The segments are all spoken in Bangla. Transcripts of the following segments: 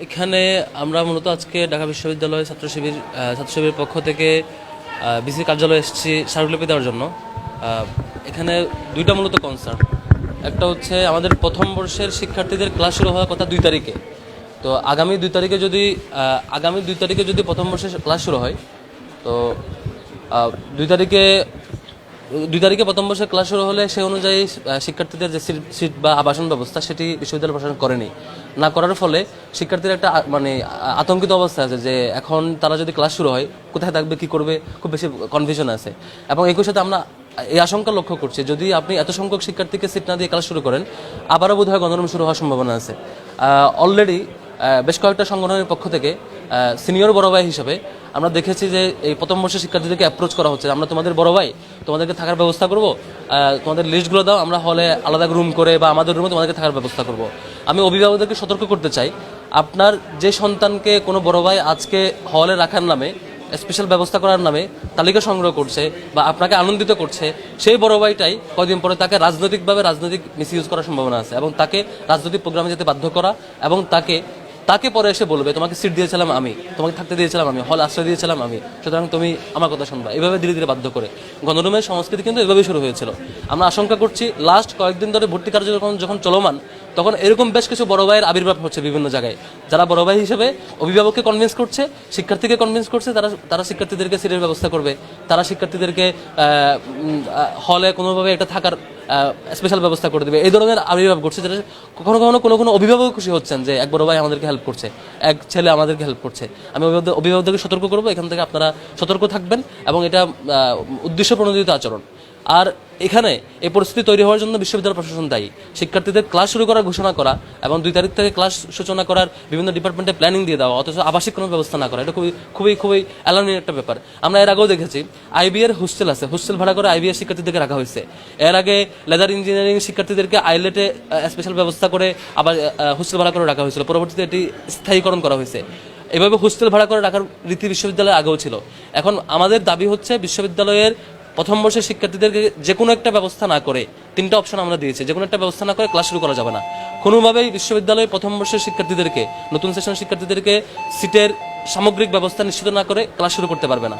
এখানে আমরা মূলত আজকে ঢাকা বিশ্ববিদ্যালয় ছাত্র শিবির ছাত্র শিবিরের পক্ষ থেকে বিসি কার্যালয়ে এসেছি স্মারকলিপি দেওয়ার জন্য। এখানে দুইটা মূলত কনসার্ন একটা হচ্ছে আমাদের প্রথম বর্ষের শিক্ষার্থীদের ক্লাস শুরু হওয়ার কথা দুই তারিখে। তো আগামী দুই তারিখে যদি আগামী দুই তারিখে যদি প্রথম বর্ষের ক্লাস শুরু হয়, তো দুই তারিখে দুই তারিখে প্রথম বর্ষের ক্লাস শুরু হলে সেই অনুযায়ী শিক্ষার্থীদের যে সিট- সিট বা আবাসন ব্যবস্থা সেটি বিশ্ববিদ্যালয় প্রশাসন করেনি। না করার ফলে শিক্ষার্থীরা একটা মানে আতঙ্কিত অবস্থা আছে যে এখন তারা যদি ক্লাস শুরু হয়, কোথায় থাকবে, কি করবে, খুব বেশি কনফিউশন আছে। এবং একই সাথে আমরা এই আশঙ্কা লক্ষ্য করছি, যদি আপনি এত সংখ্যক শিক্ষার্থীকে সিট না দিয়ে ক্লাস শুরু করেন, আবারও বোধহয় গণরম শুরু হওয়ার সম্ভাবনা আছে। অলরেডি বেশ কয়েকটা সংগঠনের পক্ষ থেকে সিনিয়র বড় ভাই হিসাবে আমরা দেখেছি যে এই প্রথম বর্ষের শিক্ষার্থীদেরকে অ্যাপ্রোচ করা হচ্ছে আমরা তোমাদের বড় ভাই, তোমাদেরকে থাকার ব্যবস্থা করব তোমাদের লিস্টগুলো দাও, আমরা হলে আলাদা রুম করে বা আমাদের রুমে তোমাদেরকে থাকার ব্যবস্থা করব। আমি অভিভাবকদেরকে সতর্ক করতে চাই, আপনার যে সন্তানকে কোনো বড় ভাই আজকে হলে রাখার নামে স্পেশাল ব্যবস্থা করার নামে তালিকা সংগ্রহ করছে বা আপনাকে আনন্দিত করছে, সেই বড় ভাইটাই কয়দিন পরে তাকে রাজনৈতিকভাবে রাজনৈতিক মিসইউজ করার সম্ভাবনা আছে এবং তাকে রাজনৈতিক প্রোগ্রামে যেতে বাধ্য করা এবং তাকে তাকে পরে এসে বলবে, তোমাকে সিট দিয়েছিলাম আমি, তোমাকে থাকতে দিয়েছিলাম আমি হল আশ্রয় দিয়েছিলাম আমি, সুতরাং তুমি আমার কথা শুনবা। এভাবে ধীরে ধীরে বাধ্য করে। গণরুমের সংস্কৃতি কিন্তু এভাবেই শুরু হয়েছিল। আমরা আশঙ্কা করছি লাস্ট কয়েকদিন ধরে ভর্তি কার্যক্রম যখন চলমান, তখন এরকম বেশ কিছু বড় ভাইয়ের আবির্ভাব হচ্ছে বিভিন্ন জায়গায়। যারা বড় ভাই হিসেবে অভিভাবককে কনভিন্স করছে, শিক্ষার্থীকে কনভিন্স করছে, তারা তারা শিক্ষার্থীদেরকে সিটের ব্যবস্থা করবে। তারা শিক্ষার্থীদেরকে হলে কোনোভাবে একটা থাকার স্পেশাল ব্যবস্থা করে দেবে। এই ধরনের আবির্ভাব ঘটছে যেটা কখনো কখনো কোনো কোনো অভিভাবক খুশি হচ্ছেন যে এক বড় ভাই আমাদেরকে হেল্প করছে। এক ছেলে আমাদেরকে হেল্প করছে। আমি অভিভাবকদের- অভিভাবকদেরকে সতর্ক করব। এখান থেকে আপনারা সতর্ক থাকবেন এবং এটা উদ্দেশ্য প্রণোদিত আচরণ। আর এখানে এই পরিস্থিতি তৈরি হওয়ার জন্য বিশ্ববিদ্যালয় প্রশাসন দায়ী। শিক্ষার্থীদের ক্লাস শুরু করার ঘোষণা করা এবং দুই তারিখ থেকে ক্লাস সূচনা করার বিভিন্ন ডিপার্টমেন্টে প্ল্যানিং দিয়ে দেওয়া, অথচ আবাসিক কোনো ব্যবস্থা না করা, এটা খুবই খুবই খুবই অ্যালার্মিং একটা ব্যাপার। আমরা এর আগেও দেখেছি আইবি এর হোস্টেল আছে হোস্টেল ভাড়া করে আইবি এর শিক্ষার্থীদেরকে রাখা হয়েছে। এর আগে লেদার ইঞ্জিনিয়ারিং শিক্ষার্থীদেরকে আইলেটে স্পেশাল ব্যবস্থা করে আবার হোস্টেল ভাড়া করে রাখা হয়েছিল। পরবর্তীতে এটি স্থায়ীকরণ করা হয়েছে। এভাবে হোস্টেল ভাড়া করে রাখার রীতি বিশ্ববিদ্যালয়ে আগেও ছিল। এখন আমাদের দাবি হচ্ছে বিশ্ববিদ্যালয়ের প্রথম বর্ষের শিক্ষার্থীদেরকে যে কোনো একটা ব্যবস্থা না করে তিনটা অপশন আমরা দিয়েছি। যে কোনো একটা ব্যবস্থা না করে ক্লাস শুরু করা যাবে না। কোনোভাবেই বিশ্ববিদ্যালয়ে প্রথম বর্ষের শিক্ষার্থীদেরকে, নতুন সেশন শিক্ষার্থীদেরকে সিটের সামগ্রিক ব্যবস্থা নিশ্চিত না করে ক্লাস শুরু করতে পারবে না।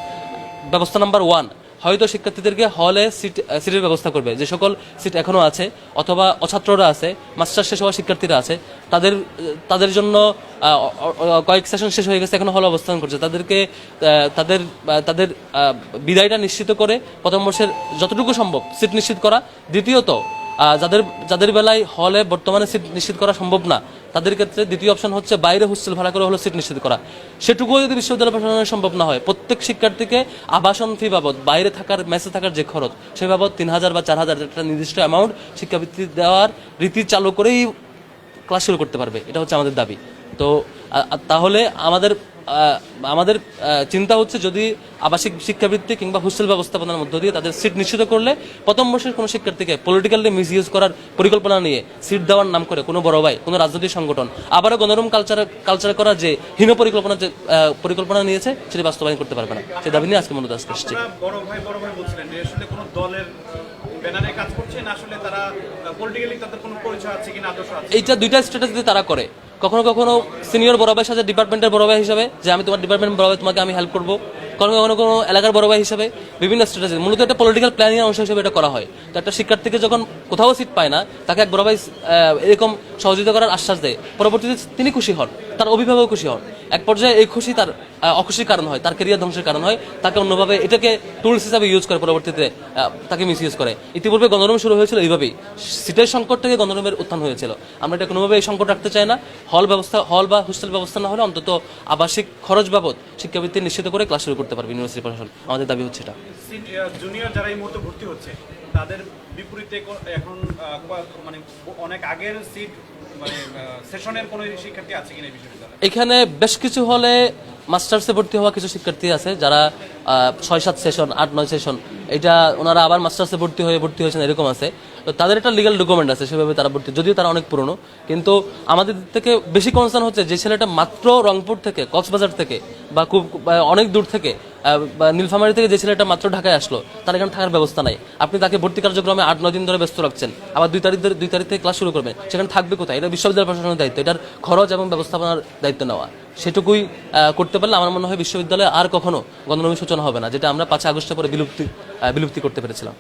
ব্যবস্থা নাম্বার ওয়ান হয়তো শিক্ষার্থীদেরকে হলে সিট সিটের ব্যবস্থা করবে। যে সকল সিট এখনও আছে, অথবা অছাত্ররা আছে মাস্টার শেষ হওয়া শিক্ষার্থীরা আছে, তাদের তাদের জন্য কয়েক সেশন শেষ হয়ে গেছে এখনও হল অবস্থান করছে। তাদেরকে তাদের তাদের বিদায়টা নিশ্চিত করে প্রথম বর্ষের যতটুকু সম্ভব সিট নিশ্চিত করা। দ্বিতীয়ত যাদের যাদের বেলায় হলে বর্তমানে সিট নিশ্চিত করা সম্ভব না, তাদের ক্ষেত্রে দ্বিতীয় অপশন হচ্ছে বাইরে হোস্টেল ভাড়া করে হলো সিট নিশ্চিত করা। সেটুকুও যদি বিশ্ববিদ্যালয় প্রশাসনের সম্ভব না হয়, প্রত্যেক শিক্ষার্থীকে আবাসন ফি বাবদ, বাইরে থাকার মেসে থাকার যে খরচ, সে বাবদ তিন হাজার বা চার হাজার, একটা নির্দিষ্ট অ্যামাউন্ট শিক্ষাবৃত্তি দেওয়ার রীতি চালু করেই ক্লাস শুরু করতে পারবে। এটা হচ্ছে আমাদের দাবি। তো তাহলে আমাদের আমাদের চিন্তা হচ্ছে যদি আবাসিক শিক্ষাবৃত্তি কিংবা হোস্টেল ব্যবস্থাপনার মধ্য দিয়ে তাদের সিট নিশ্চিত করলে প্রথম বর্ষের কোনো শিক্ষার্থীকে পলিটিক্যালি মিসইউজ করার পরিকল্পনা নিয়ে সিট দেওয়ার নাম করে কোনো বড় ভাই, কোনো রাজনৈতিক সংগঠন, আবারও গণরম কালচার কালচার করার যে হীন পরিকল্পনা যে পরিকল্পনা নিয়েছে, সেটি বাস্তবায়ন করতে পারবে না। সে দাবি নিয়ে আজকে আজকে এসেছি। বড় ভাই বড় ভাই বলছিলেন দলের ব্যানারে কাজ করছে না আসলে তারা পলিটিক্যালি তাদের কোনো পরিচয় আছে কিনা, আদর্শ আছে এইটা দুইটা স্ট্র্যাটেজি তারা করে, কখনো কখনো সিনিয়র বড় ভাইয়ের সাথে ডিপার্টমেন্টের বড় ভাই হিসাবে, যে আমি তোমার ডিপার্টমেন্ট বড় ভাই, তোমাকে আমি হেল্প করব। কখনো কখনো কোনো এলাকার বড় ভাই হিসাবে বিভিন্ন স্ট্র্যাটেজি মূলত একটা পলিটিক্যাল প্ল্যানিং অংশ হিসেবে এটা করা হয়। তো একটা শিক্ষার্থীকে যখন কোথাও সিট পায় না, তাকে এক বড় ভাই এরকম সহযোগিতা করার আশ্বাস দেয়। পরবর্তীতে তিনি খুশি হন, তার অভিভাবক খুশি হন। এক পর্যায়ে এই খুশি তার অখুশির কারণ হয় তার কেরিয়ার ধ্বংসের কারণ হয় তাকে অন্যভাবে এটাকে টুলস হিসাবে ইউজ করে পরবর্তীতে তাকে মিস ইউজ করে। ইতিপূর্বে গণরুম শুরু হয়েছিল এইভাবেই। সিটের সংকট থেকে গণরুমের উত্থান হয়েছিল। আমরা এটা কোনোভাবে এই সংকট রাখতে চাই না। হল ব্যবস্থা হল বা হোস্টেল ব্যবস্থা না হলে অন্তত আবাসিক খরচ বাবদ শিক্ষাবৃত্তি নিশ্চিত করে ক্লাস শুরু করতে পারবে ইউনিভার্সিটি প্রশাসন। আমাদের দাবি হচ্ছে এটা। জুনিয়র যারা এই মুহূর্তে ভর্তি হচ্ছে তাদের বিপরীতে এখন মানে অনেক আগের সিট মানে সেশনের কোনো শিক্ষার্থী আছে কিনা বিশ্ববিদ্যালয়ে এখানে বেশ কিছু হলে মাস্টার্সে ভর্তি হওয়া কিছু শিক্ষার্থী আছে যারা ছয় সাত সেশন আট নয় সেশন এটা ওনারা আবার মাস্টার্সে ভর্তি হয়ে ভর্তি হয়েছেন এরকম আছে। তো তাদের একটা লিগাল ডকুমেন্ট আছে সেভাবে তারা ভর্তি, যদিও তারা অনেক পুরনো, কিন্তু আমাদের থেকে বেশি কনসার্ন হচ্ছে যে ছেলেটা মাত্র রংপুর থেকে, কক্সবাজার থেকে বা খুব অনেক দূর থেকে নীলফামারী থেকে যে ছেলেটা মাত্র ঢাকায় আসলো, তার এখানে থাকার ব্যবস্থা নাই। আপনি তাকে ভর্তি কার্যক্রমে আট, নয় দিন ধরে ব্যস্ত রাখছেন। আবার দুই তারিখ দুই তারিখ থেকে ক্লাস শুরু করবেন সেখানে থাকবে কোথায়? এটা বিশ্ববিদ্যালয় প্রশাসনের দায়িত্ব। এটার খরচ এবং ব্যবস্থাপনার দায়িত্ব নেওয়া। সেটুকুই করতে পারলে আমার মনে হয় বিশ্ববিদ্যালয়ে আর কখনো গণনমী সূচনা হবে না, যেটা আমরা পাঁচ আগস্টের পরে বিলুপ্তি বিলুপ্তি করতে পেরেছিলাম।